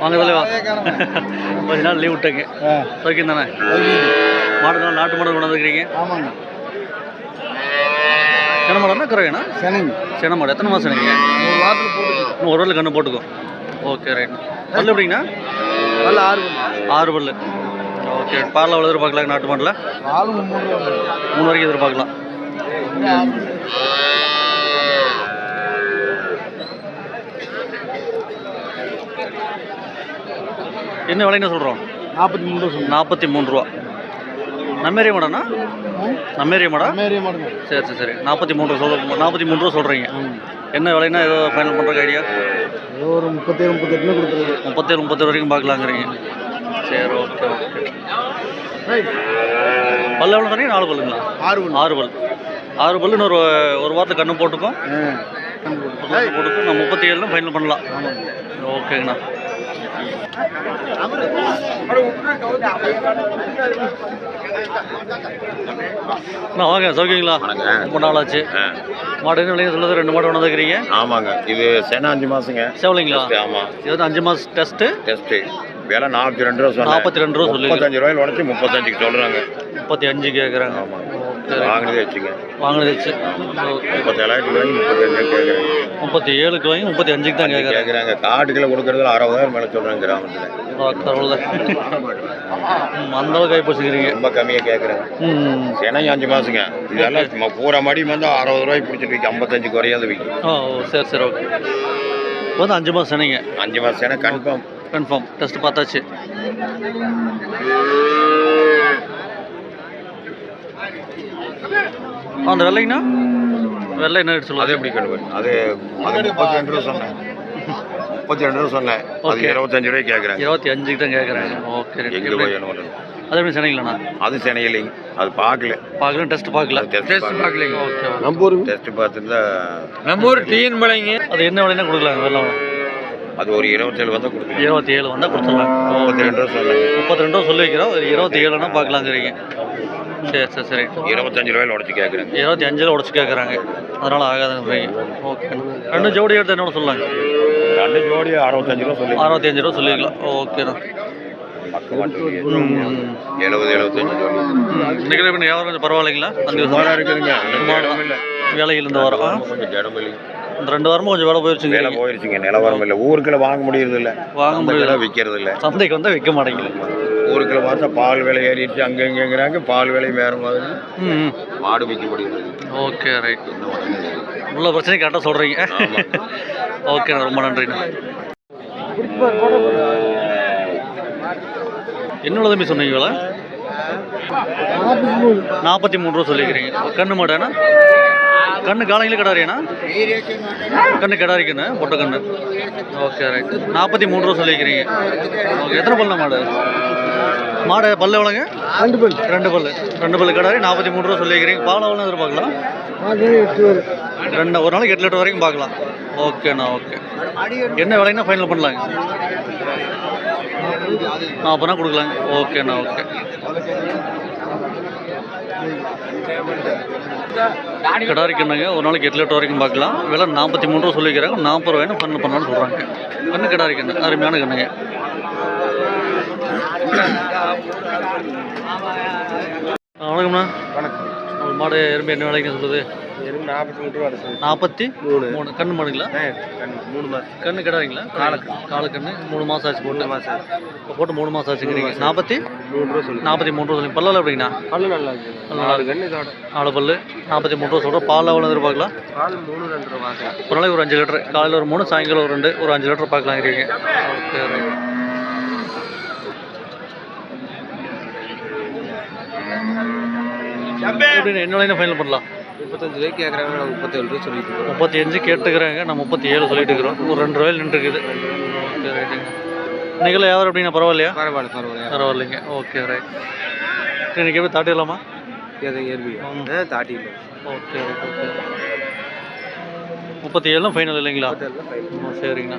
வாங்க தலைவா கொஞ்ச நாள் லீவ் விட்டேங்க. ஓகே தானே? மாடு தான் நாட்டு மாடு கொண்டு வந்துருக்கீங்க ஆமாங்க. சென மாடுனா குறையண்ணா சனிங்க. சென மாடு. எத்தனை மாதம் நீங்கள் ஒரு வாரத்தில் போட்டு இன்னும் ஒரு வாரத்தில் கண்ணு போட்டுக்கோ. Okay right. பல்லு எப்படிங்கண்ணா? நல்ல ஆறு ஆறு பல்லு. ஓகே பாலில் எவ்வளோ எதிர்பார்க்கலாம் நாட்டு மாட்டில் ரூபா மூணு வரைக்கும் எதிர்பார்க்கலாம். என்ன விலைன்னு சொல்கிறோம் நாற்பத்தி மூணு ரூபா நாற்பத்தி மூணு ரூபா. நம்மேரிய மாடண்ணா? நம்மேரிய மாடா? மேரிய மாடுங்க சரி சரி சரி. நாற்பத்தி மூணு ரூபா சொல்ல நாற்பத்தி மூணு ரூபா சொல்கிறீங்க என்ன விலைன்னா ஏதோ ஃபைனல் பண்ணுறக்கு ஐடியா ஒரு முப்பத்தேழு முப்பத்தெட்டுன்னு கொடுத்துருது முப்பத்தேழு முப்பத்தேழு வரைக்கும் பார்க்கலாங்கிறீங்க. சரி ஓகே ஓகே. பல்லு எவ்வளோ சொன்னீங்க? நாலு பல்லுங்களா? ஆறு ஆறு பல் ஆறு பல்லு இன்னொரு ஒரு வாரத்தில் கண்ணு போட்டுக்கும். போட்டுக்கும். நான் முப்பத்தி ஏழுல ஃபைனல் பண்ணலாம் ஓகேங்கண்ணா. அண்ணா வாங்க சௌக்கியங்களா ரொம்ப நாள் ஆச்சு. மாடு என்ன விலைங்க சொல்லுது? ரெண்டு மாடு கொண்டு வந்துக்கிறீங்க ஆமாங்க. இது சென அஞ்சு மாசங்க. சேவலைங்களா? ஆமா. இது வந்து அஞ்சு மாதம் டெஸ்ட்டு டெஸ்ட் விலை நாற்பத்தி ரெண்டு ரூபா நாற்பத்தி ரெண்டு ரூபா சொல்லி முப்பத்தஞ்சு ரூபாயில் உடச்சி முப்பத்தஞ்சுக்கு சொல்றாங்க. முப்பத்தி அஞ்சு கேட்குறாங்க ஆமாங்க. வாங்கினதே வச்சுங்க. வாங்கினது வச்சு. முப்பத்தேழாயிரத்துக்கு வாங்கி முப்பத்தஞ்சு கேட்குறேன். முப்பத்தி ஏழுக்கு வாங்கி முப்பத்தி அஞ்சுக்கு தான் கேட்குறேன். கேட்குறாங்க. காட்டுக்குள்ள கொடுக்கறதுல அறுபதாயிரம் மேலே சொல்றாங்க கிராமத்தில். அந்த அளவுக்கு ஆகி போச்சுக்கிறீங்க ரொம்ப கம்மியாக கேட்குறாங்க ம். சென்னை அஞ்சு மாசங்க. இதெல்லாம் பூரா மடி வந்து அறுபது ரூபாய்க்கு பிடிச்சிட்டு விற்கும் ஐம்பத்தஞ்சு குறையாத விற்கும். ஓ சரி சரி ஓகே. இப்போ வந்து அஞ்சு மாதம் சொன்னீங்க அஞ்சு மாசம் சென கன்ஃபார்ம் கன்ஃபார்ம் டெஸ்ட் பார்த்தாச்சு. அந்த வெள்ளைங்கண்ணா வெள்ளை என்ன ரேட் அது எப்படி கண்டுபிடி அது அது முப்பத்தி ரெண்டு ரூபா சொன்னேன். முப்பத்தி ரெண்டு ரூபா சொன்னேன். அது Okay. இருபத்தஞ்சு ரூபாய்க்கு கேட்குறாங்க இருபத்தி அஞ்சுக்கு தான் கேட்குறாங்க ஓகே எங்கே போய் என்ன அது எப்படி சொன்னீங்களாண்ணா அது சென்னை இல்லைங்க அது பார்க்கல. பார்க்கலாம் டெஸ்ட் பார்க்கல. டெஸ்ட் பார்க்கலைங்க. ஓகே ஓகே நம்ம ஊர் டெஸ்ட் பார்த்துருந்தா நம்ம ஊர் டீன் மலைங்க. அது என்ன விலைன்னா கொடுக்கலாங்க வெள்ளம் அது ஒரு இருபத்தேழு வந்தால் கொடுத்துருங்க இருபத்தி ஏழு வந்தால் கொடுத்துடலாம். முப்பத்தி ரெண்டு ரூபா சொன்னாங்க முப்பத்தி ரெண்டு ரூபா சொல்லி வைக்கிறோம். ஒரு இருபத்தி ஏழுனா பார்க்கலாங்கிறீங்க. சரி சரி சரி. இருபத்தஞ்சு ரூபாயில் உடச்சி கேட்குறேங்க இருபத்தி அஞ்சில் உடச்சி கேட்குறாங்க அதனால் ஆகாதுன்றீங்க ஓகே ரெண்டு ஜோடி எடுத்து என்ன சொல்லாங்க ரெண்டு ஜோடி அறுபத்தஞ்சு ரூபா சொல்லி அறுபத்தி அஞ்சு ரூபா சொல்லிக்கலாம் ஓகேண்ணா எழுபது எழுபத்தஞ்சு இன்னைக்கு வியாபாரம் கொஞ்சம் பரவாயில்லைங்களா? அந்த சுமாராக இருக்குதுங்க சுமார் இல்லை வேலையில் இந்த வாரம். இந்த ரெண்டு வாரமும் கொஞ்சம் வேலை போயிடுச்சுங்க வேலை போயிருச்சுங்க. நிலவரம் இல்லை. ஊருக்குள்ள வாங்க முடியறது இல்லை வாங்க முடியல. விற்கிறது இல்லை சந்தைக்கு வந்தால் விற்க மாட்டேங்குது. ஊருக்குள்ள பார்த்தா பால் விலை ஏறிடுச்சு. அங்கே இங்கேங்கிறாங்க. பால் விலை வேற மாதிரி. மாடு விற்க முடியறது ஓகே ரைட். உள்ள பிரச்சனை கரெக்டாக சொல்கிறீங்க. ஓகேண்ணா ரொம்ப நன்றிண்ணா என்னோட தம்பி சொன்னீங்க வேலை? நாற்பத்தி மூணு ரூபா சொல்லிக்கிறீங்க. கண்ணு மாட்டாண்ணா கண்ணு காலையில் கிடாரியாண்ணா? கண்ணு கிடாரிக்குண்ணு பொட்டை கண்ணு. ஓகே ரைட் நாற்பத்தி மூணு ரூபா சொல்லிக்கிறீங்க ஓகே எத்தனை பல்லு மாடு? மாடு பல்லு எவ்வளோங்க? ரெண்டு பேர் ரெண்டு பல்லு. ரெண்டு பல்லு கிடாரி நாற்பத்தி மூணு ரூபா சொல்லிக்கிறீங்க பால் எவ்வளோ எதிர்பார்க்கலாம்? ரெண்டு ஒரு நாளைக்கு எட்டு லிட்டர் வரைக்கும் பார்க்கலாம். ஓகேண்ணா ஓகே என்ன விலைன்னா ஃபைனல் பண்ணலாங்க? நாற்பதுனா கொடுக்கலாங்க. ஓகேண்ணா ஓகே கிடாரிக்குன்னாங்க ஒரு நாளைக்கு எட்டு லிட்டர் வரைக்கும் பார்க்கலாம். விலை நாற்பத்தி மூணு ரூபா சொல்லிக்கிறாங்க. நாற்பது ரூபாய்னு ஃபைனல் பண்ணலாம்னு சொல்கிறாங்க கண்ணு கிடாரிக்கண்ணு அருமையான கண்ணுங்க. வணக்கம்ண்ணா. வணக்கம். நம்ம மாடு எறும்பு என்ன விலைக்கு சொல்லுது எறும்பு நாற்பத்தி மூணு ரூபா நாற்பத்தி மூணு. மூணு. கண்ணு மாடுங்களா? மூணு மாதம் கண்ணு கிடாரிங்களா காலக்கண்ணு. காலக்கண்ணு மூணு மாதம் ஆச்சு போட்டு. மாதம் இப்போ போட்டு மூணு மாதம் ஆச்சுங்கிறீங்க நாற்பத்தி? மூணு ரூபா சொல்லி நாற்பத்தி மூணு ரூபா சொல்லி பல்லல எப்படிங்கண்ணா பல்லு நல்லா இருக்கு. நாலு கண்ணு இதோட நாலு பல்லு. நாற்பத்தி மூணு ரூபா சொல்கிறோம் பால் எவ்வளோ எதிர்பார்க்கலாம் பால் மூணு ரெண்டு ரூபா பார்க்கலாம். ஒரு நாளைக்கு ஒரு அஞ்சு லிட்டர். காலையில் ஒரு மூணு சாயங்காலம் ஒரு ரெண்டு. ஒரு அஞ்சு லிட்டர் பார்க்கலாங்கிறீங்க ஓகே. ரைட் எப்படின்னு என்ன விலைன்னு ஃபைனல் பண்ணலாம். முப்பத்தஞ்சு ரூபாய்க்கு கேட்குறாங்க நான் முப்பத்தேழு ரூபா சொல்லிட்டு இருக்கோம் முப்பத்தி அஞ்சு கேட்டுக்கிறாங்க நான் முப்பத்தி ஏழு சொல்லிட்டு இருக்கிறோம். ஒரு ரெண்டு ரூபாயில் நின்றுருக்குது ஓகே ரைட்டுங்க இன்னைக்குள்ள வியாபாரம் எப்படின்னா பரவாயில்லையா? பரவாயில்ல பரவாயில்ல பரவாயில்லைங்க. ஓகே ரைட் இன்னைக்கு எப்படி தாட்டிடலாமா? எதை ஏற்பி ஆமாம். ஆ தாட்டி இல்லை ஓகே ஓகே. முப்பத்தி ஏழுலாம் ஃபைனல் இல்லைங்களா சரிங்கண்ணா.